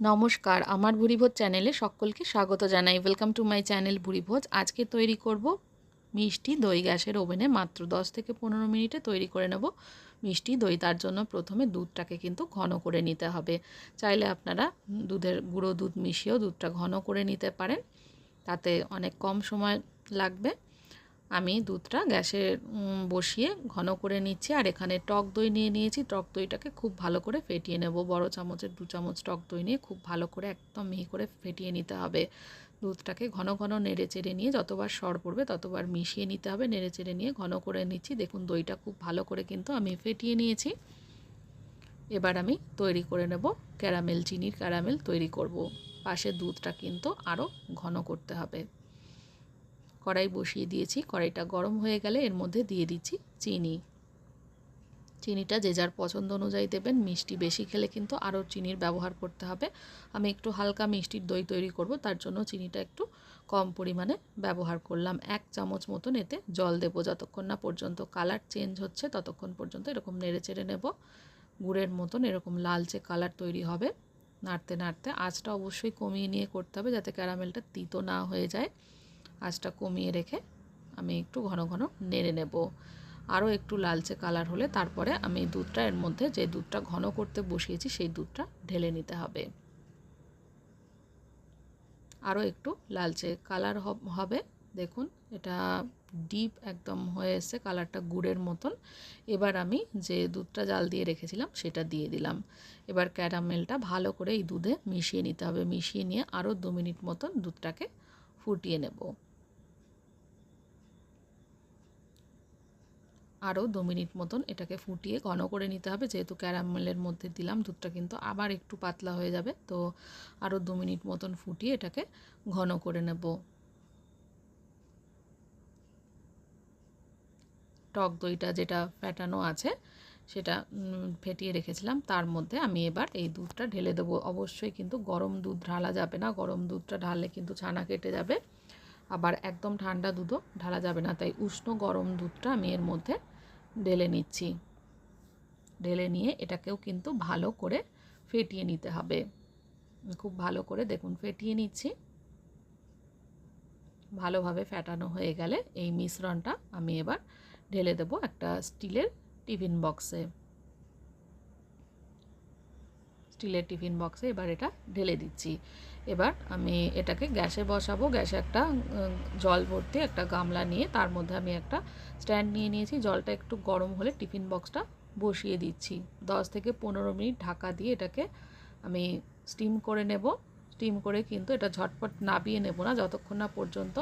নমস্কার, আমার ভুরিভোজ চ্যানেলে সকলকে স্বাগত জানাই। Welcome to my channel Bhurivoj. আজকে তৈরি করব মিষ্টি দই গ্যাসের ওভেনে মাত্র 10 থেকে পনেরো মিনিটে তৈরি করে নেব মিষ্টি দই। তার জন্য প্রথমে দুধটাকে কিন্তু ঘন করে নিতে হবে। চাইলে আপনারা দুধের গুঁড়ো দুধ মিশিয়েও দুধটা ঘন করে নিতে পারেন। তাতে অনেক কম সময় লাগবে। আমি দুধটা গ্যাসে বসিয়ে ঘন করে নিচ্ছি আর এখানে টক দই নিয়ে নিয়েছি। টক দইটাকে খুব ভালো করে ফেটিয়ে নেব। বড় চামচের দু চামচ টক দই নিয়ে খুব ভালো করে একদম মিহি করে ফেটিয়ে নিতে হবে। দুধটাকে ঘন ঘন নেড়ে চেড়ে নিয়ে যতবার সর পড়বে ততবার মিশিয়ে নিতে হবে। নেড়ে চেড়ে নিয়ে ঘন করে নিচ্ছি। দেখুন দইটা খুব ভালো করে কিন্তু আমি ফেটিয়ে নিয়েছি। এবার আমি তৈরি করে নেব ক্যারামেল, চিনির ক্যারামেল তৈরি করব। পাশে দুধটা কিন্তু আরও ঘন করতে হবে। কড়াই বসিয়ে দিয়েছি। কড়াইটা গরম হয়ে গেলে এর মধ্যে দিয়ে দিচ্ছি চিনি। চিনিটা যে যার পছন্দ অনুযায়ী দেবেন। মিষ্টি বেশি খেলে কিন্তু আরও চিনির ব্যবহার করতে হবে। আমি একটু হালকা মিষ্টির দই তৈরি করব, তার জন্য চিনিটা একটু কম পরিমাণে ব্যবহার করলাম। এক চামচ মতন এতে জল দেব। যতক্ষণ না পর্যন্ত কালার চেঞ্জ হচ্ছে, ততক্ষণ পর্যন্ত এরকম নেড়ে চেড়ে নেব। গুড়ের মতন এরকম লালচে কালার তৈরি হবে। নাড়তে নাড়তে আঁচটা অবশ্যই কমিয়ে নিয়ে করতে হবে যাতে ক্যারামেলটা তিতো না হয়ে যায়। আঁচটা কমিয়ে রেখে আমি একটু ঘন ঘন নেড়ে নেব। আরও একটু লালচে কালার হলে তারপরে আমি দুধটা, এর মধ্যে যে দুধটা ঘন করতে বসিয়েছি সেই দুধটা ঢেলে নিতে হবে। আরও একটু লালচে কালার হবে দেখুন, এটা ডিপ একদম হয়ে এসছে কালারটা গুড়ের মতন। এবার আমি যে দুধটা জাল দিয়ে রেখেছিলাম সেটা দিয়ে দিলাম। এবার ক্যারামেলটা ভালো করে এই দুধে মিশিয়ে নিতে হবে। মিশিয়ে নিয়ে আরও দু মিনিট মতন দুধটাকে ফুটিয়ে নেব। আরও দু মিনিট মতন এটাকে ফুটিয়ে ঘন করে নিতে হবে। যেহেতু ক্যারামেলের মধ্যে দিলাম, দুধটা কিন্তু আবার একটু পাতলা হয়ে যাবে। তো আরও দু মিনিট মতন ফুটিয়ে এটাকে ঘন করে নেব। টক দইটা যেটা ফ্যাটানো আছে, সেটা ফেটিয়ে রেখেছিলাম। তার মধ্যে আমি এবার এই দুধটা ঢেলে দেবো। অবশ্যই কিন্তু গরম দুধ ঢালা যাবে না। গরম দুধটা ঢাললে কিন্তু ছানা কেটে যাবে। আবার একদম ঠান্ডা দুধও ঢালা যাবে না। তাই উষ্ণ গরম দুধটা আমি এর মধ্যে ঢেলে নিচ্ছি। ঢেলে নিয়ে এটাকেও কিন্তু ভালো করে ফেটিয়ে নিতে হবে। খুব ভালো করে দেখুন, ফেটিয়ে নিচ্ছি। ভালোভাবে ফ্যাটানো হয়ে গেলে এই মিশ্রণটা আমি এবার ঢেলে দেবো একটা স্টিলের টিফিন বক্সে। স্টিলের টিফিন বক্সে এবার এটা ঢেলে দিচ্ছি। এবার আমি এটাকে গ্যাসে বসাবো। গ্যাসে একটা জল ভর্তি একটা গামলা নিয়ে তার মধ্যে আমি একটা স্ট্যান্ড নিয়ে নিয়েছি। জলটা একটু গরম হলে টিফিন বক্সটা বসিয়ে দিচ্ছি। দশ থেকে পনেরো মিনিট ঢাকা দিয়ে এটাকে আমি স্টিম করে নেব। স্টিম করে কিন্তু এটা ঝটপট নাবিয়ে নেব না। যতক্ষণ না পর্যন্ত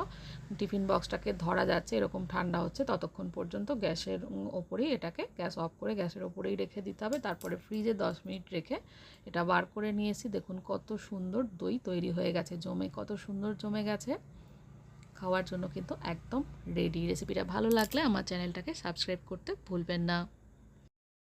টিফিন বক্সটাকে ধরা যাচ্ছে, এরকম ঠান্ডা হচ্ছে, ততক্ষণ পর্যন্ত গ্যাসের ওপরেই এটাকে গ্যাস অফ করে গ্যাসের ওপরেই রেখে দিতে হবে। তারপরে ফ্রিজে দশ মিনিট রেখে এটা বার করে নিয়েছি। দেখুন কত সুন্দর দই তৈরি হয়ে গেছে, জমে, কত সুন্দর জমে গেছে। খাওয়ার জন্য কিন্তু একদম রেডি রেসিপিটা ভালো লাগলে আমার চ্যানেলটাকে সাবস্ক্রাইব করতে ভুলবেন না।